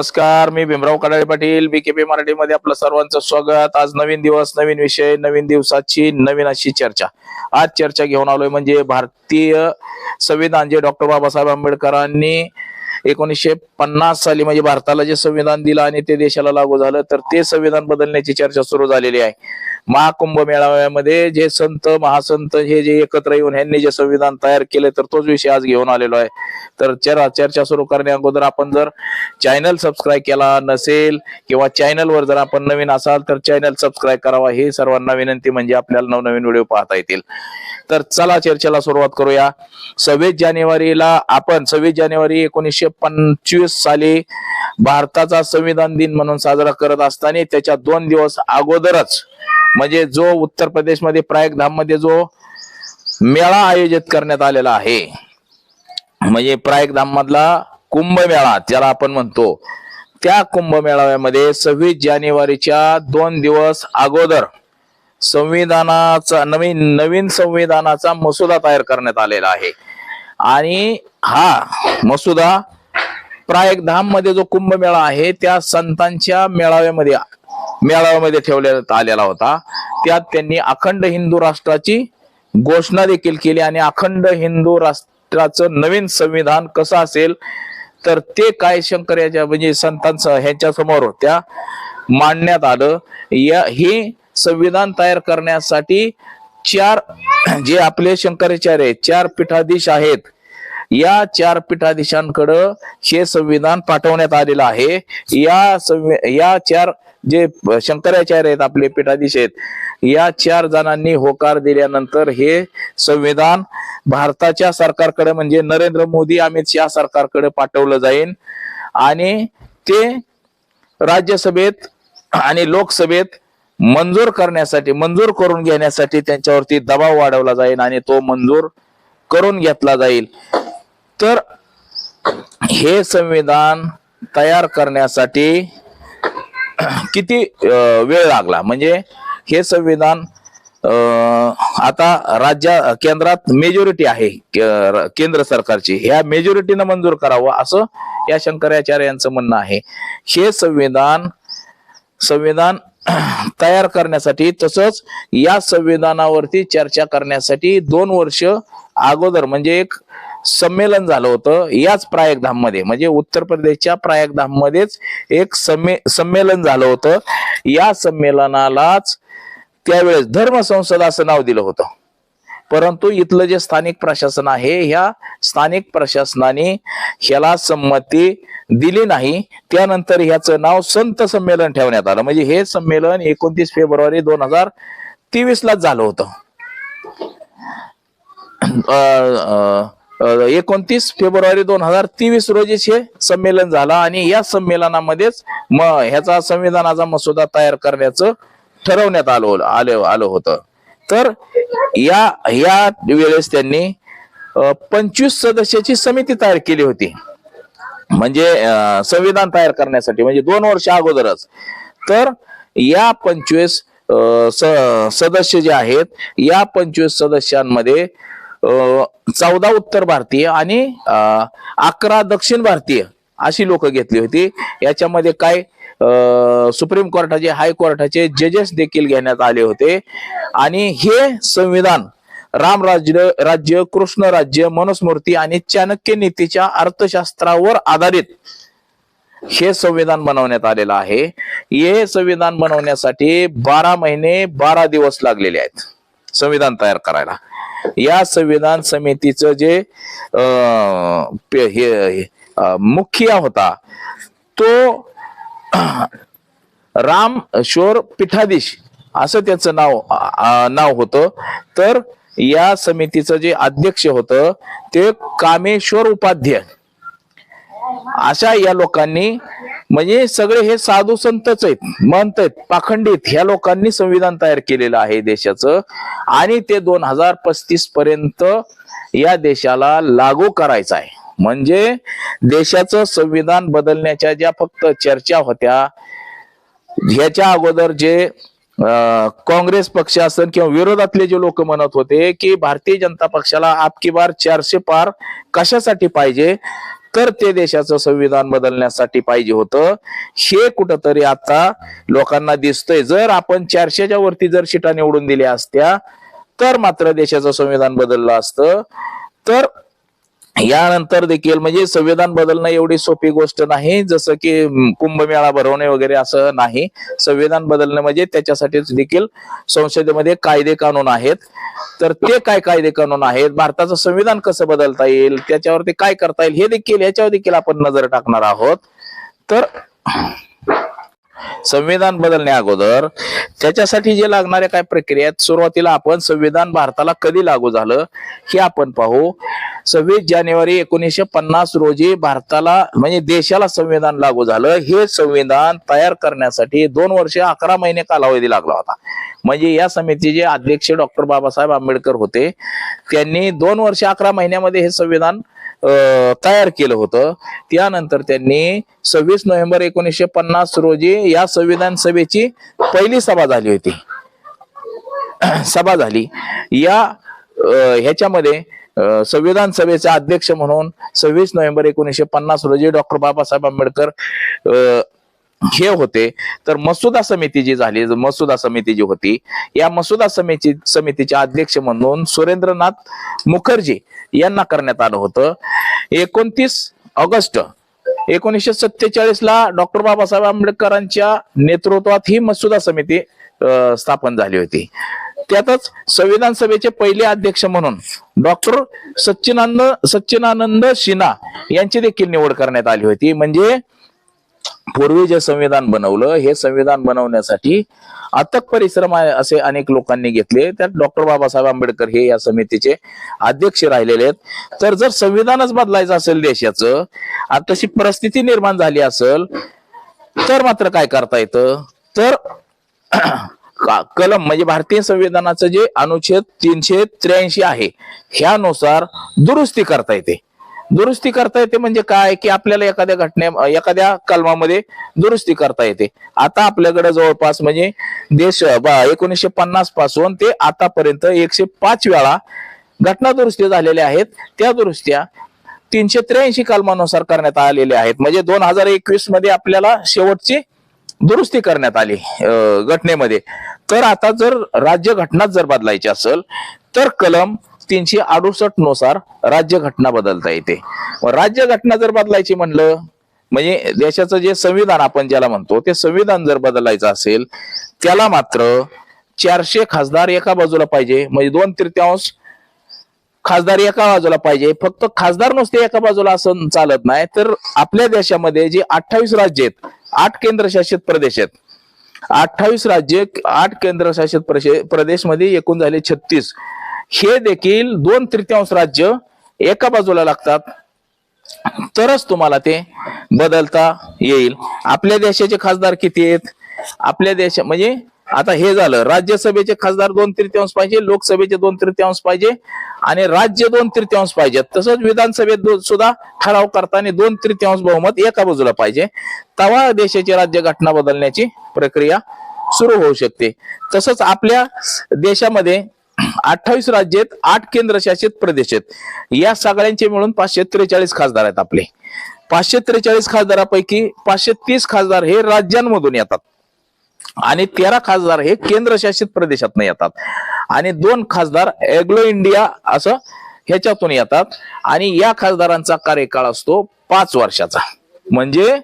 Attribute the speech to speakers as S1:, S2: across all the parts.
S1: नमस्कार मी भीमराव कडाळे पाटील बीकेपी मराठीमध्ये आपलं सर्वांचं स्वागत. आज नवीन दिवस नवीन विषय नवीन दिवसाची नवीन अशी चर्चा. आज चर्चा घेऊन आलोय म्हणजे भारतीय संविधान जे डॉक्टर बाबासाहेब आंबेडकरांनी एकोणीसशे पन्नास साली म्हणजे भारताला जे संविधान दिलं आणि ते देशाला लागू झालं तर ते संविधान बदलण्याची चर्चा सुरू झालेली आहे. महाकुंभ मेळाव्यामध्ये जे संत महासंत हे जे एकत्र येऊन ह्यांनी जे संविधान तयार केले तर तोच विषय आज घेऊन आलेलो आहे. तर चर्चा चर्चा सुरू करण्या अगोदर आपण जर चॅनल सबस्क्राईब केला नसेल किंवा चॅनलवर जर आपण नवीन असाल तर चॅनल सबस्क्राईब करावा. हे सर्वांना विनंती म्हणजे आपल्याला नवनवीन व्हिडिओ पाहता येतील. तर चला चर्चेला सुरुवात करूया. सव्वीस जानेवारीला आपण सव्वीस जानेवारी एकोणीसशे पंचवीस साली भारताचा संविधान दिन म्हणून साजरा करत असताना त्याच्या दोन दिवस अगोदरच म्हणजे जो उत्तर प्रदेशमध्ये प्रयागधाममध्ये जो मेळा आयोजित करण्यात आलेला आहे म्हणजे प्रयागधाम मधला कुंभमेळा ज्याला आपण म्हणतो त्या कुंभमेळाव्यामध्ये सव्वीस जानेवारीच्या दोन दिवस अगोदर संविधानाचा नवीन नवीन संविधानाचा मसुदा तयार करण्यात आलेला आहे. आणि हा मसुदा प्रायगधाममध्ये जो कुंभमेळा आहे त्या संतांच्या मेळाव्यामध्ये मेळाव्यामध्ये ठेवण्यात आलेला होता. त्यात त्यांनी अखंड हिंदू राष्ट्राची घोषणा देखील केली आणि अखंड हिंदू राष्ट्राचं नवीन संविधान कसं असेल तर ते काय शंकर याच्या म्हणजे संतांचं ह्यांच्या समोर त्या मांडण्यात आलं. या हे संविधान तयार करण्यासाठी चार जे आपले शंकराचार्य चार पीठाधीश आहेत या चार पीठाधीशांकडं हे संविधान पाठवण्यात आलेलं आहे. या संवि या चार जे शंकराचार्य आहेत आपले पीठाधीश आहेत या चार जणांनी होकार दिल्यानंतर हे संविधान भारताच्या सरकारकडे म्हणजे नरेंद्र मोदी अमित शहा सरकारकडे पाठवलं जाईल आणि ते राज्यसभेत आणि लोकसभेत मंजूर करण्यासाठी मंजूर करून घेण्यासाठी त्यांच्यावरती दबाव वाढवला जाईल आणि तो मंजूर करून घेतला जाईल. तर हे संविधान तयार करण्यासाठी किती वेळ लागला? म्हणजे हे संविधान आता राज्या केंद्रात मेजॉरिटी आहे केंद्र सरकारची. ह्या मेजॉरिटीनं मंजूर करावं असं या शंकराचार्य यांचं म्हणणं आहे. हे संविधान संविधान तयार करण्यासाठी तसंच या संविधानावरती चर्चा करण्यासाठी दोन वर्ष अगोदर म्हणजे एक संमेलन झालं होतं याच प्रयागधाममध्ये म्हणजे उत्तर प्रदेशच्या प्रयागधाम मध्येच एक सम्मे संमेलन झालं होतं. या संमेलनालाच त्यावेळेस धर्म संसद असं नाव दिलं होतं. परंतु इथलं जे स्थानिक प्रशासन आहे ह्या स्थानिक प्रशासनाने ह्याला संमती दिली नाही. त्यानंतर ह्याचं नाव संत संमेलन ठेवण्यात आलं. म्हणजे हे संमेलन एकोणतीस फेब्रुवारी दोन हजार तेवीस लाच झालं होतं. एकोणतीस फेब्रुवारी दोन हजार तेवीस रोजीच हे संमेलन झालं आणि या संमेलनामध्येच म ह्याचा संविधानाचा मसुदा तयार करण्याचं ठरवण्यात आलं आलं आलं होतं. तर या या वेळेस त्यांनी पंचवीस सदस्याची समिती तयार केली होती. म्हणजे संविधान तयार करण्यासाठी म्हणजे दोन वर्ष अगोदरच. तर या पंचवीस अं, स- सदस्य जे आहेत या पंचवीस सदस्यांमध्ये चौदा उत्तर भारतीय आणि अं, अकरा दक्षिण भारतीय अशी लोक घेतली होती. याच्यामध्ये काय अं, सुप्रीम कोर्टाचे हायकोर्टाचे जजेस देखील घेण्यात आले होते. आणि हे संविधान राम राज्य राज्य कृष्ण राज्य मनुस्मृती आणि चाणक्य नीतीच्या अर्थशास्त्रावर आधारित हे संविधान बनवण्यात आलेलं आहे. हे संविधान बनवण्यासाठी बारा महिने बारा दिवस लागलेले आहेत. संविधान तयार करायला. या संविधान समितीचं जे अं, हे मुखिया होता तो राम शोर पीठाधीश असं त्याचं नाव नाव होतं. तर या समितीचं जे अध्यक्ष होतं ते कामेश्वर उपाध्याय. अशा या लोकांनी म्हणजे सगळे हे साधू संतच आहेत मंत आहेत पाखंडित. ह्या लोकांनी संविधान तयार केलेलं आहे देशाचं. आणि ते दोन हजार पस्तीस पर्यंत या देशाला लागू करायचं आहे. म्हणजे देशाचं संविधान बदलण्याच्या ज्या फक्त चर्चा होत्या ह्याच्या अगोदर जे काँग्रेस पक्ष असेल किंवा विरोधातले जे लोक म्हणत होते की भारतीय जनता पक्षाला आपकी बार चारशे पार कशासाठी पाहिजे? तर ते देशाचं संविधान बदलण्यासाठी पाहिजे होतं. हे कुठंतरी आता लोकांना दिसतंय. जर आपण चारशेच्या वरती जर शिटा निवडून दिल्या असत्या तर मात्र देशाचं संविधान बदललं असतं. तर यानंतर देखील म्हणजे संविधान बदलणं एवढी सोपी गोष्ट नाही जसं की कुंभमेळा भरवणे वगैरे असं नाही. संविधान बदलणं म्हणजे त्याच्यासाठीच देखील संसदेमध्ये कायदे कानून आहेत. तर ते काय कायदे कानून आहेत? भारताचं संविधान कसं बदलता येईल? त्याच्यावरती काय करता येईल? हे देखील याच्यावर देखील आपण नजर टाकणार आहोत. तर संविधान बदलण्या अगोदर त्याच्यासाठी जे लागणाऱ्या काय प्रक्रिया आहेत सुरुवातीला आपण संविधान भारताला कधी लागू झालं हे आपण पाहू. सव्वीस जानेवारी एकोणीसशे पन्नास रोजी भारताला म्हणजे देशाला संविधान लागू झालं. हे संविधान तयार करण्यासाठी दोन वर्ष अकरा महिने कालावधी लागला होता. म्हणजे या समितीचे अध्यक्ष डॉक्टर बाबासाहेब आंबेडकर होते त्यांनी दोन वर्ष अकरा महिन्यामध्ये हे संविधान तयार केलं होतं. त्यानंतर त्यांनी सव्वीस नोव्हेंबर एकोणीसशे पन्नास रोजी या संविधान सभेची पहिली सभा झाली होती. सभा झाली. या ह्याच्यामध्ये संविधान सभेचे अध्यक्ष म्हणून सव्वीस नोव्हेंबर एकोणीसशे पन्नास रोजी डॉक्टर बाबासाहेब आंबेडकर अं, हे होते. तर मसुदा समिती जी झाली मसुदा समिती जी होती या मसुदा समिती समितीचे अध्यक्ष म्हणून सुरेंद्रनाथ मुखर्जी यांना करण्यात आलं होतं. एकोणतीस ऑगस्ट एकोणीसशे सत्तेचाळीस ला डॉक्टर बाबासाहेब आंबेडकरांच्या नेतृत्वात ही मसुदा समिती स्थापन झाली होती. त्यातच संविधान सभेचे पहिले अध्यक्ष म्हणून डॉक्टर सच्चिनानंद सच्चिनानंद सिन्हा यांची देखील निवड करण्यात आली होती. म्हणजे पूर्वी जे संविधान बनवलं हे संविधान बनवण्यासाठी अथक परिश्रम असे अनेक लोकांनी घेतले. त्यात डॉक्टर बाबासाहेब आंबेडकर हे या समितीचे अध्यक्ष राहिलेले आहेत. तर जर संविधानच बदलायचं असेल देशाचं आणि तशी परिस्थिती निर्माण झाली असेल तर मात्र काय करता येतं? तर कलम म्हणजे भारतीय संविधानाचं जे अनुच्छेद तीनशे त्र्याऐंशी आहे ह्यानुसार दुरुस्ती करता येते. दुरुस्ती करता येते म्हणजे काय? की आपल्याला एखाद्या घटने एखाद्या कलमामध्ये दुरुस्ती करता येते. आता आपल्याकडे जवळपास म्हणजे देश एकोणीसशे पन्नासपासून ते आतापर्यंत एकशे पाच वेळा घटना दुरुस्ती झालेल्या आहेत. त्या दुरुस्त्या तीनशे त्र्याऐंशी कलमानुसार करण्यात आलेल्या आहेत. म्हणजे दोन हजार एकवीसमध्ये आपल्याला शेवटची दुरुस्ती करण्यात आली घटनेमध्ये. तर आता जर राज्य घटनाच जर बदलायची असेल तर कलम तीनशे अडुसष्टनुसार राज्य घटना बदलता येते. राज्य घटना जर बदलायची म्हणलं म्हणजे देशाचं जे संविधान आपण ज्याला म्हणतो ते संविधान जर बदलायचं असेल त्याला मात्र चारशे खासदार एका बाजूला पाहिजे म्हणजे दोन तृतीयांश खासदार एका बाजूला पाहिजे. फक्त खासदार नुसते एका बाजूला असं चालत नाही तर आपल्या देशामध्ये जे अठ्ठावीस राज्य आहेत आठ केंद्रशासित प्रदेश आहेत. अठ्ठावीस राज्य आठ केंद्रशासित प्रदेश प्रदेशमध्ये एकूण झाले छत्तीस. हे देखील दोन तृतीयांश राज्य एका बाजूला लागतात. तरच तुम्हाला ते बदलता येईल. आपल्या देशाचे खासदार किती आहेत? आपल्या देश म्हणजे आता हे झालं राज्यसभेचे खासदार दोन तृतीयांश पाहिजे लोकसभेचे दोन तृतीयांश पाहिजे आणि राज्य दोन तृतीयांश पाहिजेत. तसंच विधानसभेत सुद्धा ठराव करताना दोन तृतीयांश बहुमत एका बाजूला पाहिजे. तेव्हा देशाची राज्य घटना बदलण्याची प्रक्रिया सुरू होऊ शकते. तसंच आपल्या देशामध्ये अठ्ठावीस राज्य आहेत आठ केंद्रशासित प्रदेश आहेत. या सगळ्यांचे मिळून पाचशे त्रेचाळीस खासदार आहेत आपले. पाचशे त्रेचाळीस खासदारापैकी पाचशे तीस खासदार हे राज्यांमधून येतात. आणि तेरा खासदार हे केंद्रशासित प्रदेशातून येतात. आणि दोन खासदार एग्लो इंडिया असं ह्याच्यातून येतात. आणि या खासदारांचा कार्यकाळ असतो पाच वर्षाचा. म्हणजे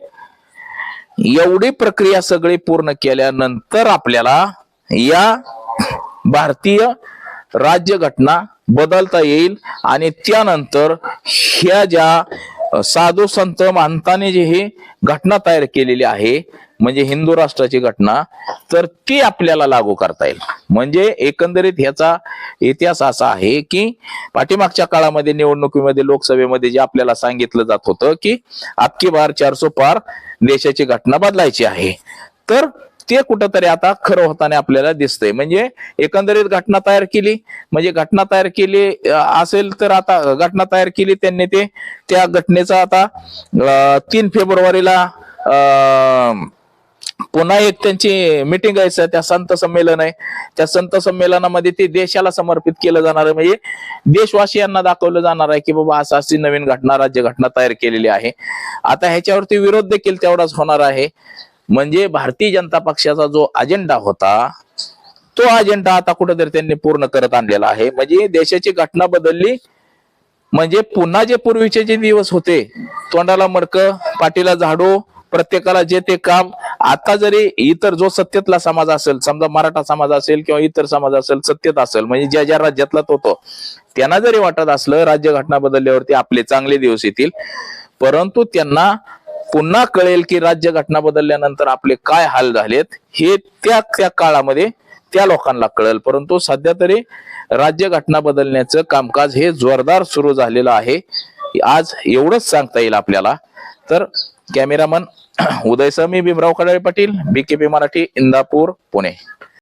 S1: एवढी प्रक्रिया सगळी पूर्ण केल्यानंतर आपल्याला या भारतीय राज्य घटना बदलता येईल आणि त्यानंतर ह्या ज्या साधू संत मानताने जी ही घटना तयार केलेली आहे म्हणजे हिंदू राष्ट्राची घटना तर ती आपल्याला लागू करता येईल. म्हणजे एकंदरीत ह्याचा इतिहास असा आहे की पाठीमागच्या काळामध्ये निवडणुकीमध्ये लोकसभेमध्ये जे आपल्याला सांगितलं जात होतं की आपकी बार चारसो पार देशाची घटना बदलायची आहे. तर ते कुठंतरी आता खरं होताना आपल्याला दिसतंय. म्हणजे एकंदरीत घटना तयार केली. म्हणजे घटना तयार केली असेल तर आता घटना तयार केली त्यांनी ते. त्या घटनेचा आता तीन फेब्रुवारीला पुन्हा एक त्यांची मिटिंग आहे सर त्या संत संमेलन आहे. त्या संत संमेलनामध्ये ते देशाला समर्पित केलं जाणार आहे. म्हणजे देशवासियांना दाखवलं जाणार आहे की बाबा असं अशी नवीन घटना राज्य घटना तयार केलेली आहे. आता ह्याच्यावरती विरोध देखील तेवढाच होणार आहे. म्हणजे भारतीय जनता पक्षाचा जो अजेंडा होता तो अजेंडा आता कुठेतरी त्यांनी पूर्ण करत आणलेला आहे. म्हणजे देशाची घटना बदलली म्हणजे पुन्हा जे पूर्वीचे जे दिवस होते तोंडाला मडक पाठीला झाडू प्रत्येकाला जे ते काम आता जरी इतर जो सत्तेतला समाज असेल समजा मराठा समाज असेल किंवा इतर समाज असेल सत्तेत असेल म्हणजे ज्या ज्या राज्यातला तो तो त्यांना जरी वाटत असलं राज्य घटना बदलल्यावरती आपले चांगले दिवस येतील परंतु त्यांना पुन्हा कळेल की राज्य घटना बदलल्यानंतर आपले काय हाल झालेत हे त्या त्या काळामध्ये त्या लोकांना कळेल. परंतु सध्या तरी राज्य घटना बदलण्याचं कामकाज हे जोरदार सुरू झालेलं आहे. आज एवढंच सांगता येईल आपल्याला. तर कॅमेरामन उदय समी भीमराव कडाळे पाटील बीकेपी मराठी इंदापूर पुणे.